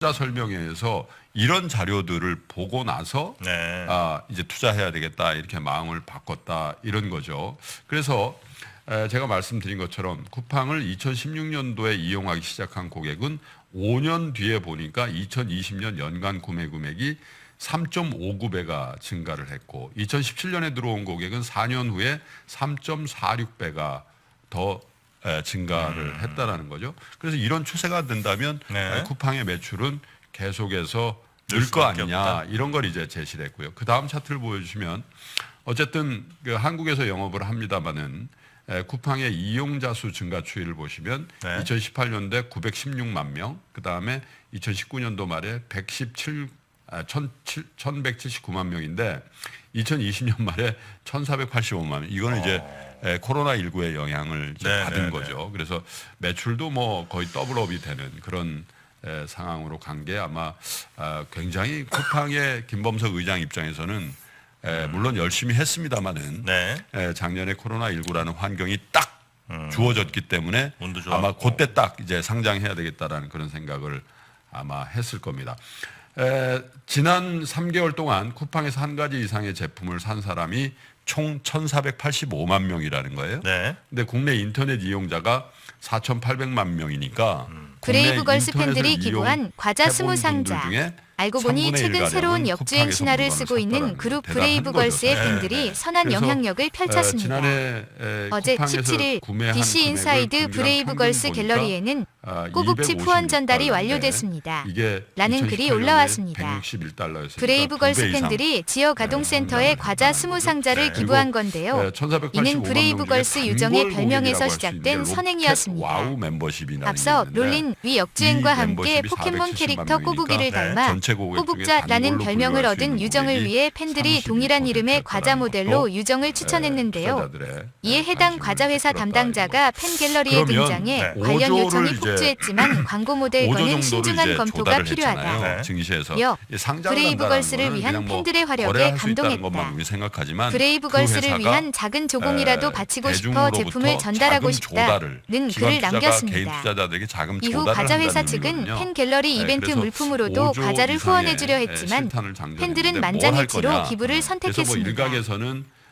투자 설명회에서 이런 자료들을 보고 나서 네. 아, 이제 투자해야 되겠다 이렇게 마음을 바꿨다 이런 거죠. 그래서 에, 제가 말씀드린 것처럼 쿠팡을 2016년도에 이용하기 시작한 고객은 5년 뒤에 보니까 2020년 연간 구매 금액이 3.59배가 증가를 했고 2017년에 들어온 고객은 4년 후에 3.46배가 더 에, 증가를 했다라는 거죠. 그래서 이런 추세가 된다면 음. 네. 에, 쿠팡의 매출은 계속해서 늘늘거 아니냐 없다. 이런 걸 이제 제시를 했고요. 그 다음 차트를 보여주시면 어쨌든 그 한국에서 영업을 합니다마는 에, 쿠팡의 이용자 수 증가 추이를 보시면 네. 2018년도에 916만 명, 그 다음에 2019년도 말에 117, 아, 1179만 명인데 2020년 말에 1485만 명. 이거는 이제 에, 코로나 19의 영향을 이제 어. 네, 받은 네, 거죠. 그래서 매출도 뭐 거의 더블업이 되는 그런 에, 상황으로 간 게 아마 아, 굉장히 쿠팡의 김범석 의장 입장에서는 에, 물론 열심히 했습니다마는 네. 에, 작년에 코로나 19라는 환경이 딱 주어졌기 때문에 음. 아마. 그때 딱 이제 상장해야 되겠다라는 그런 생각을 아마 했을 겁니다. 에, 지난 3개월 동안 쿠팡에서 한 가지 이상의 제품을 산 사람이 총 1,485만 명이라는 거예요. 네. 근데 국내 인터넷 이용자가 4,800만 명이니까 음. 브레이브걸스 국내 팬들이 기부한 과자 이용해본 스무 분들 상자. 중에 알고 보니 3분의 최근 1 새로운 역주행 신화를 쓰고 있는 그룹 브레이브걸스의. 팬들이 네. 선한 영향력을 에, 펼쳤습니다. 지난해 에, 어제 쿠팡에서 17일 구매한 DC 인사이드 브레이브걸스 갤러리에는 아, 꼬북지 후원 전달이 256달러인데 완료됐습니다. 이게 라는 글이 2018년에 올라왔습니다. 161달러였으니까 브레이브걸스 팬들이 지역 아동센터에 과자 스무 상자를 네. 기부한 건데요. 이는 브레이브걸스 유정의 별명에서 시작된 선행이었습니다. 와우 멤버십이나 앞서 롤린 위 역주행과 함께 포켓몬 캐릭터 꼬부기를 닮아 꼬북자라는 별명을 얻은 유정을 위해 팬들이 동일한 이름의 과자 모델로 유정을 추천했는데요. 이에 해당 과자 회사 담당자가 팬 갤러리에 등장해 네. 관련 요청이 폭주했지만 광고 모델 거는 신중한 검토가 필요하다. 네. 증시에서 상장을 브레이브걸스를 위한 뭐 팬들의 활약에 감동했다. 것만 우리 생각하지만 브 레이브걸스를 그 회사가 위한 작은 조공이라도 에, 바치고 싶어 제품을 전달하고 싶다는 글을 남겼습니다. 이후 과자 회사 측은. 팬 갤러리 네, 이벤트 물품으로도 5조 과자를 후원해주려 에, 했지만 팬들은 뭘 만장일치로. 기부를 뭐 선택했습니다.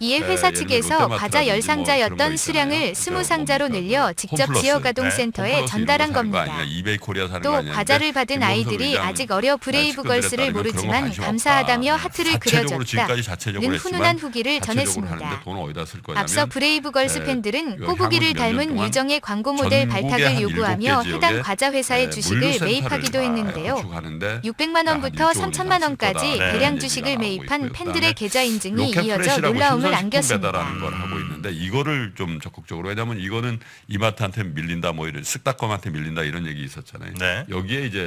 이에 에, 회사 예를 들면 측에서 롯데마트라든지 과자 뭐열 상자였던 수량을 있잖아요. 스무 그 상자로? 늘려 그 직접 홈플러스. 지역 아동센터에 홈플러스 전달한 이런 거 사는 거 겁니다. 아니야? 이베이 코리아 사는 거 또? 과자를 받은 김범석 아이들이 의장 아직 어려 브레이브걸스를 친구들에 따르면 그런 거 모르지만 관심 감사하다며. 하트를 자체적으로 지금까지 그려줬다. 자체적으로 는 했지만 훈훈한 후기를 자체적으로 전했습니다. 하는데 돈을 어디다 쓸 거냐면 앞서 브레이브걸스 에, 팬들은 이거 꼬부기를 향후 몇 닮은 동안 유정의 광고 모델 전국의 발탁을 한 요구하며 해당 과자 회사의 에, 주식을 물류센터를 매입하기도 다 했는데요. 구축하는데 600만 원부터 야, 한 3천만 원까지. 대량 네, 주식을 매입한. 팬들의 계좌 인증이 이어져 놀라움을 신선식품 안겼습니다. 배달하는 걸 하고 있는데 이거를 좀 적극적으로 왜냐하면 이거는 이마트한테 밀린다 뭐 이런 쓱닷컴한테 밀린다 이런 얘기 있었잖아요. 네. 여기에 이제